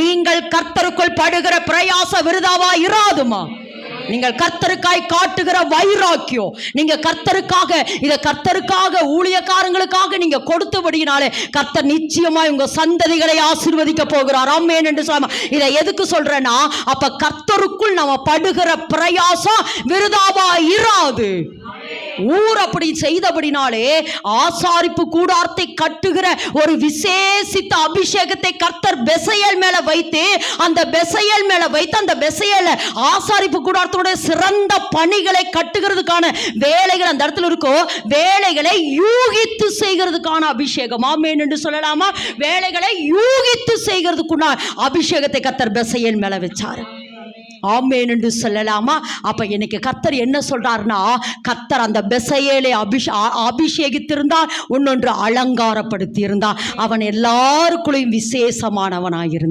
நீங்கள் கர்த்தருக்குள் படுகிற பிரயாச விருதாவா இராதுமா? நீங்கள் கர்த்தருக்காய் காட்டுகிற வைராக்கியம் நீங்க கர்த்தருக்காக இத கர்த்தருக்காக ஊழியக்காரங்களுக்காக நீங்க கொடுத்தபடியினாலே கர்த்தர் நிச்சயமாய் உங்க சந்ததிகளை ஆசிர்வதிக்க போகிறார். ஆமென் என்று சொல்லாம இதை எதுக்கு சொல்றேன்னா அப்ப கர்த்தருக்குள் நம்ம படுகிற பிரயாசம் விருதாவா இராது. ஊர் அப்படி செய்தபடினாலே ஆசாரிப்பு கூடாரத்தை கட்டுகிற ஒரு விசேஷித்த அபிஷேகத்தை கர்த்தர் பெசையல் மேல வைத்து அந்த பெசையல் மேல வைத்து அந்த பெசையல் ஆசாரிப்பு கூடாரத்தோட சிறந்த பணிகளை கட்டுகிறதுக்கான வேலைகள் அந்த இடத்துல இருக்கோ வேலைகளை யூகித்து செய்கிறதுக்கான அபிஷேகம். ஆமேன் என்று சொல்லலாமா? வேலைகளை யூகித்து செய்கிறதுக்குள்ள அபிஷேகத்தை கத்தர் பெசையல் மேல வச்சாரு. ஆமேன் என்று சொல்லலாமா? அப்ப எனக்கு கத்தர் என்ன சொல்றாருன்னா கத்தர் அந்த பெசையேலை அபிஷ அபிஷேகித்திருந்தால் இன்னொன்று அலங்காரப்படுத்தி இருந்தான் அவன் எல்லாருக்குள்ளேயும் விசேஷமானவனாயிருந்தான்.